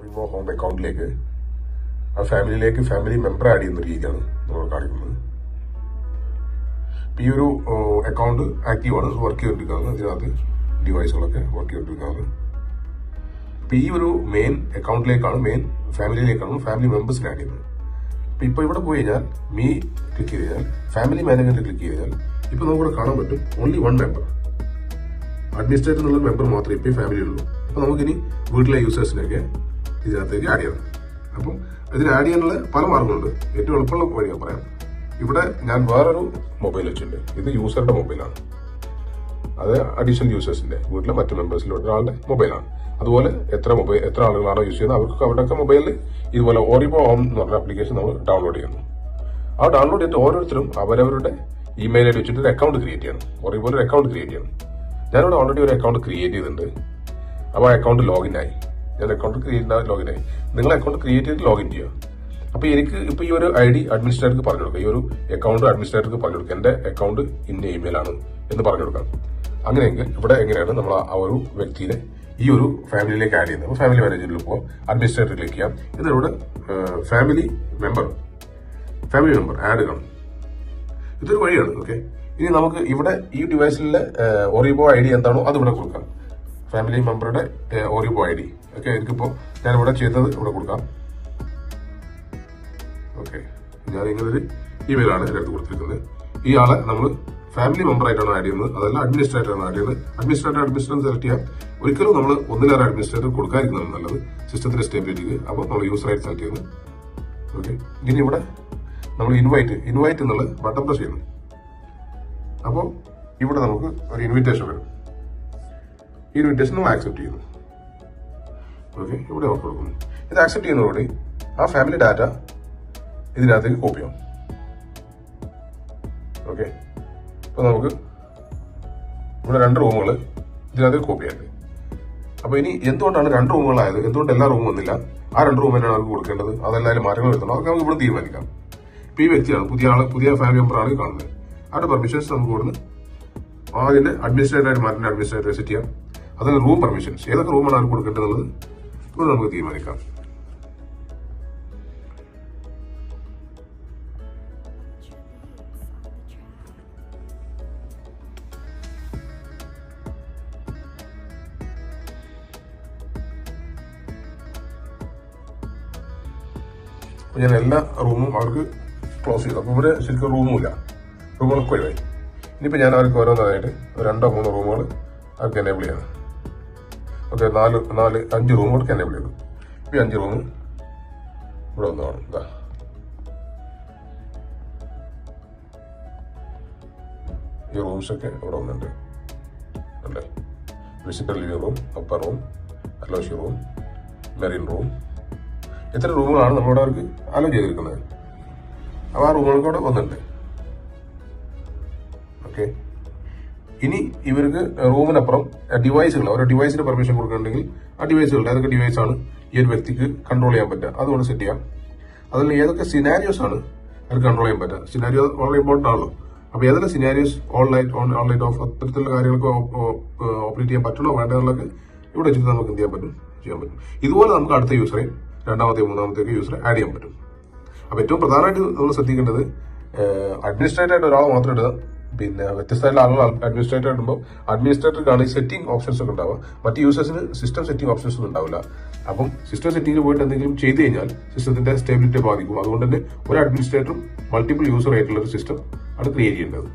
ഓറിവോ home അക്കൗണ്ടിലേക്ക് ആ ഫാമിലിയിലേക്ക് family member add ചെയ്യുന്ന രീതിയാണ് നമ്മൾ കാണിക്കുന്നത്. ഈ ഒരു അക്കൗണ്ട് ആക്റ്റീവ് ആണ് വർക്ക് ചെയ്തുകൊണ്ടിരിക്കുന്നത് ഇതിനകത്ത് ഡിവൈസുകളൊക്കെ വർക്ക് ചെയ്തുകൊണ്ടിരിക്കുന്നത് അപ്പം ഈ ഒരു മെയിൻ അക്കൗണ്ടിലേക്കാണ് മെയിൻ ഫാമിലിയിലേക്കാണ് ഫാമിലി മെമ്പേഴ്സിനെ ആഡ് ചെയ്യുന്നത്. അപ്പം ഇപ്പോൾ ഇവിടെ പോയി കഴിഞ്ഞാൽ മീ ക്ലിക്ക് ചെയ്ത് കഴിഞ്ഞാൽ ഫാമിലി മാനേജറിൽ ക്ലിക്ക് ചെയ്ത് കഴിഞ്ഞാൽ ഇപ്പോൾ നമുക്കിവിടെ കാണാൻ പറ്റും ഓൺലി വൺ മെമ്പർ അഡ്മിനിസ്ട്രേറ്റർ എന്നുള്ള മെമ്പർ മാത്രമേ ഇപ്പോൾ ഫാമിലി ഉള്ളൂ അപ്പോൾ നമുക്കിനി വീട്ടിലെ യൂസേഴ്സിനെയൊക്കെ ഇതിനകത്തേക്ക് ആഡ് ചെയ്യണം. അപ്പം ഇതിന് ആഡ് ചെയ്യാനുള്ള പല മാർഗങ്ങളുണ്ട്. ഏറ്റവും എളുപ്പമുള്ള വഴി ഞാൻ പറയാം. ഇവിടെ ഞാൻ വേറൊരു മൊബൈൽ വെച്ചിട്ടുണ്ട്. ഇത് യൂസറുടെ മൊബൈലാണ് അത് അഡീഷണൽ യൂസേഴ്സിന്റെ വീട്ടിലെ മറ്റു മെമ്പേഴ്സിൽ ഒരാളുടെ മൊബൈലാണ് അതുപോലെ എത്ര മൊബൈൽ എത്ര ആളുകളാണോ യൂസ് ചെയ്യുന്നത് അവർക്ക് അവരുടെയൊക്കെ മൊബൈലിൽ ഇതുപോലെ ഓറിബോ ഹോം എന്ന് പറഞ്ഞ ആപ്ലിക്കേഷൻ നമ്മൾ ഡൗൺലോഡ് ചെയ്യുന്നു. ആ ഡൗൺലോഡ് ചെയ്തിട്ട് ഓരോരുത്തരും അവരവരുടെ ഇമെയിൽ ഐ ഡി വെച്ചിട്ട് ഒരു അക്കൗണ്ട് ക്രിയേറ്റ് ചെയ്യണം. ഓറിബോ ഒരു അക്കൗണ്ട് ക്രിയേറ്റ് ചെയ്യണം. ഞാനിവിടെ ഓൾറെഡി ഒരു അക്കൗണ്ട് ക്രിയേറ്റ് ചെയ്തിട്ടുണ്ട്. അപ്പോൾ ആ അക്കൗണ്ട് ലോഗിൻ ആയി. ഞാൻ അക്കൗണ്ട് ക്രിയേറ്റ് ലോഗിൻ ആയി. നിങ്ങൾ അക്കൗണ്ട് ക്രിയേറ്റ് ചെയ്ത് ലോഗിൻ ചെയ്യുക. അപ്പോൾ എനിക്ക് ഇപ്പോൾ ഈ ഒരു ഐ ഡി അഡ്മിനിസ്ട്രേറ്റർക്ക് പറഞ്ഞു കൊടുക്കുക ഈ ഒരു അക്കൗണ്ട് അഡ്മിനിസ്ട്രേറ്റർക്ക് പറഞ്ഞു കൊടുക്കുക എന്റെ അക്കൗണ്ട് ഇന്ന ഇമെയിൽ ആണ് എന്ന് പറഞ്ഞു കൊടുക്കാം. അങ്ങനെയെങ്കിൽ ഇവിടെ എങ്ങനെയാണ് നമ്മൾ ആ ഒരു വ്യക്തിയെ ഈ ഒരു ഫാമിലിയിലേക്ക് ആഡ് ചെയ്യുന്നത്? ഫാമിലി മാനേജറിൽ പോകാം അഡ്മിനിസ്ട്രേറ്റർ ക്ലിക്ക് ചെയ്യാം. ഇതിലൂടെ family member family member add ചെയ്യണം. ഇതൊരു വഴിയാണ് ഓക്കെ ഇനി നമുക്ക് ഇവിടെ ഈ ഡിവൈസിലെ ഓറിബോ ഐ ഡി എന്താണോ അത് ഇവിടെ കൊടുക്കാം. ഫാമിലി മെമ്പറുടെ ഓറിബോ ഐ ഡി. ഓക്കെ എനിക്കിപ്പോ ഞാൻ ഇവിടെ ചെയ്തത് ഇവിടെ കൊടുക്കാം. ഓക്കെ ഞാൻ ഇങ്ങനൊരു ഇമെയിലാണ് എന്റെ അടുത്ത് കൊടുത്തിരിക്കുന്നത്. ഈ ആളെ നമ്മൾ ഫാമിലി മെമ്പർ ആയിട്ടാണ് ആഡ് ചെയ്യുന്നത്. അതല്ല അഡ്മിനിസ്ട്രേറ്റർ ആണ് ആഡ് ചെയ്യുന്നത്. അഡ്മിനിസ്ട്രേറ്റർ അഡ്മിനിസ്ട്രേറ്റർ സെലക്ട് ചെയ്യാം ഒരിക്കലും നമ്മൾ ഒന്നിലേറെ അഡ്മിനിസ്ട്രേറ്റർ കൊടുക്കാതിരിക്കുന്നതാണ് നല്ലത്. സിസ്റ്റത്തിന്റെ സ്റ്റെബിലിറ്റിക്ക് അപ്പോൾ നമ്മൾ യൂസർ ആയിട്ട് സെലക്ട് ചെയ്യുന്നത് ഓക്കെ ഇനി ഇവിടെ നമ്മൾ ഇൻവൈറ്റ് ഇൻവൈറ്റ് എന്നുള്ള ബട്ടൺ പ്രസ് ചെയ്യുന്നു. അപ്പോൾ ഇവിടെ നമുക്ക് ഒരു ഇൻവിറ്റേഷൻ വരും. ഈ ഇൻവിറ്റേഷൻ നമ്മൾ ആക്സെപ്റ്റ് ചെയ്യുന്നു. ഓക്കെ ഇവിടെ നമുക്ക് കൊടുക്കുന്നു. ഇത് ആക്സെപ്റ്റ് ചെയ്യുന്നതോടെ ആ ഫാമിലി ഡാറ്റ ഇതിനകത്തേക്ക് കോപ്പി ആവും. ഓക്കെ അപ്പോൾ നമുക്ക് ഇവിടെ രണ്ട് റൂമുകൾ ഇതിനകത്തേക്ക് കോപ്പി ആയിട്ട്. അപ്പോൾ ഇനി എന്തുകൊണ്ടാണ് രണ്ട് റൂമുകളായത് എന്തുകൊണ്ട് എല്ലാ റൂമും വന്നില്ല? ആ രണ്ട് റൂം തന്നെയാണ് അവർക്ക് കൊടുക്കേണ്ടത്. അതെല്ലാവരും മാറ്റങ്ങൾ വരുത്തണം. അതൊക്കെ നമുക്ക് ഇവിടെ തീരുമാനിക്കാം. ഇപ്പോൾ ഈ വ്യക്തിയാണ് പുതിയ ആൾ പുതിയ ഫാമിലി മെമ്പറാണ് കാണുന്നത്. അവരുടെ പെർമിഷൻസ് നമുക്ക് ഇവിടുന്ന് അതിന്റെ അഡ്മിനിസ്ട്രേറ്റർ ആയിട്ട് മാറ്റുന്ന അഡ്മിനിസ്ട്രേറ്റർ സെറ്റ് ചെയ്യാം. അതിന് റൂം പെർമിഷൻസ് ഏതൊക്കെ റൂമാണ് അവർക്ക് കൊടുക്കേണ്ടത്? നമുക്ക് തീരുമാനിക്കാം. ഞാൻ എല്ലാ റൂമും അവർക്ക് ക്ലോസ് ചെയ്തു. അപ്പോൾ ഇവിടെ ശരിക്കും റൂമുമില്ല റൂമുകളൊക്കെ ഒഴിവായി. ഇനിയിപ്പോൾ ഞാൻ അവർക്ക് ഓരോന്നായിട്ട് രണ്ടോ മൂന്നോ റൂമുകൾ അവർക്ക് എനേബിൾ ചെയ്യണം. ഓക്കെ നാല് നാല് അഞ്ച് റൂം കൊടുക്കാൻ എന്നെ വിളിയുള്ളൂ ഈ അഞ്ച് റൂം ഇവിടെ ഒന്നാണ് ഇതാ ഈ റൂംസൊക്കെ ഇവിടെ ഒന്നുണ്ട് അല്ലേ? Visitor living room upper room Aloshy room Merin room ഇത്ര റൂമുകളാണ് നമ്മളിവിടെ അവർക്ക് അലോ ചെയ്തിരിക്കുന്നത്? അപ്പോൾ ആ റൂമുകൾക്ക് അവിടെ വന്നിട്ടുണ്ട്. ഓക്കെ. ഇനി ഇവർക്ക് റൂമിനപ്പുറം ഡിവൈസുകൾ ഓരോ ഡിവൈസിന് പെർമിഷൻ കൊടുക്കുന്നുണ്ടെങ്കിൽ ആ ഡിവൈസുകളുടെ ഏതൊക്കെ ഡിവൈസാണ് ഈ ഒരു വ്യക്തിക്ക് കൺട്രോൾ ചെയ്യാൻ പറ്റുക. അതുകൊണ്ട് സെറ്റ് ചെയ്യാം. അതിൽ ഏതൊക്കെ സിനാരിയോസ് ആണ് അവർക്ക് കൺട്രോൾ ചെയ്യാൻ പറ്റുക? സിനാരിയോ വളരെ ഇമ്പോർട്ടന്റ് ആണല്ലോ. അപ്പോൾ ഏതൊക്കെ scenarios online on online off അത്തരത്തിലുള്ള കാര്യങ്ങൾക്ക് ഓപ്പറേറ്റ് ചെയ്യാൻ പറ്റണോ വേണ്ടതെന്നുള്ളത് ഇവിടെ വെച്ചിട്ട് നമുക്ക് എന്ത് ചെയ്യാൻ പറ്റും? ചെയ്യാൻ പറ്റും. ഇതുപോലെ നമുക്ക് അടുത്ത യൂസറെ രണ്ടാമത്തെ മൂന്നാമത്തെ യൂസറെ ആഡ് ചെയ്യാൻ പറ്റും. അപ്പോൾ ഏറ്റവും പ്രധാനമായിട്ട് നമ്മൾ ശ്രദ്ധിക്കേണ്ടത് അഡ്മിനിസ്ട്രേറ്റർ ആയിട്ട് ഒരാൾ മാത്രം ഇടുക. പിന്നെ വ്യത്യസ്തമായിട്ടുള്ള ആളുകൾ അഡ്മിനിസ്ട്രേറ്റർ ആകുമ്പോൾ അഡ്മിനിസ്ട്രേറ്റർക്കാണ് ഈ സെറ്റിംഗ് ഓപ്ഷൻസ് ഒക്കെ ഉണ്ടാവുക. മറ്റ് യൂസേഴ്സിന് സിസ്റ്റം സെറ്റിംഗ് ഓപ്ഷൻസ് ഒന്നും ഉണ്ടാവില്ല. അപ്പം സിസ്റ്റം സെറ്റിംഗിൽ പോയിട്ട് എന്തെങ്കിലും ചെയ്തു കഴിഞ്ഞാൽ സിസ്റ്റത്തിന്റെ സ്റ്റെബിലിറ്റി ബാധിക്കും. അതുകൊണ്ട് തന്നെ ഒരു അഡ്മിനിസ്ട്രേറ്ററും മൾട്ടിപ്പിൾ യൂസർ ആയിട്ടുള്ള ഒരു സിസ്റ്റം ആണ് ക്രിയേറ്റ് ചെയ്യേണ്ടത്.